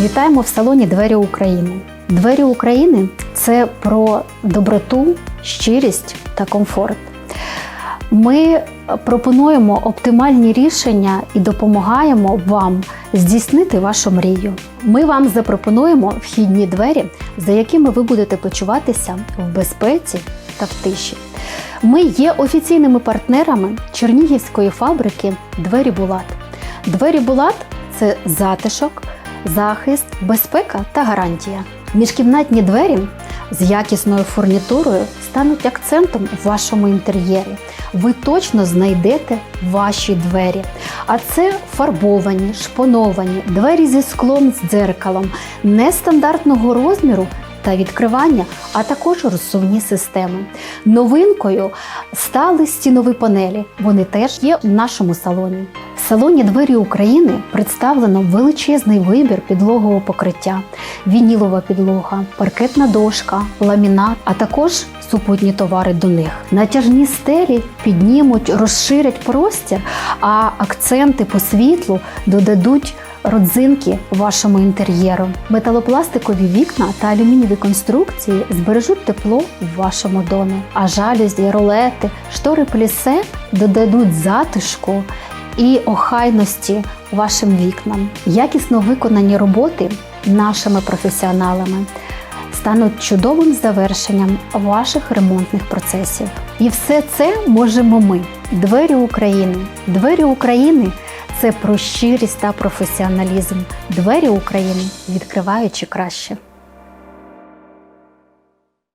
Вітаємо в салоні Двері України. Двері України це про доброту, щирість та комфорт. Ми пропонуємо оптимальні рішення і допомагаємо вам здійснити вашу мрію. Ми вам запропонуємо вхідні двері, за якими ви будете почуватися в безпеці та в тиші. Ми є офіційними партнерами Чернігівської фабрики Двері Булат. Двері Булат це затишок, захист, безпека та гарантія. Міжкімнатні двері з якісною фурнітурою стануть акцентом в вашому інтер'єрі. Ви точно знайдете ваші двері. А це фарбовані, шпоновані, двері зі склом з дзеркалом, нестандартного розміру та відкривання, а також розсувні системи. Новинкою стали стінові панелі. Вони теж є в нашому салоні. В салоні Двері України представлено величезний вибір підлогового покриття, вінілова підлога, паркетна дошка, ламінат, а також супутні товари до них. Натяжні стелі піднімуть, розширять простір, а акценти по світлу додадуть родзинки вашому інтер'єру. Металопластикові вікна та алюмінієві конструкції збережуть тепло в вашому домі, а жалюзі, ролети, штори плісе додадуть затишку і охайності вашим вікнам. Якісно виконані роботи нашими професіоналами стануть чудовим завершенням ваших ремонтних процесів. І все це можемо ми, двері України. Двері України це про щирість та професіоналізм. Двері України відкриваючи краще.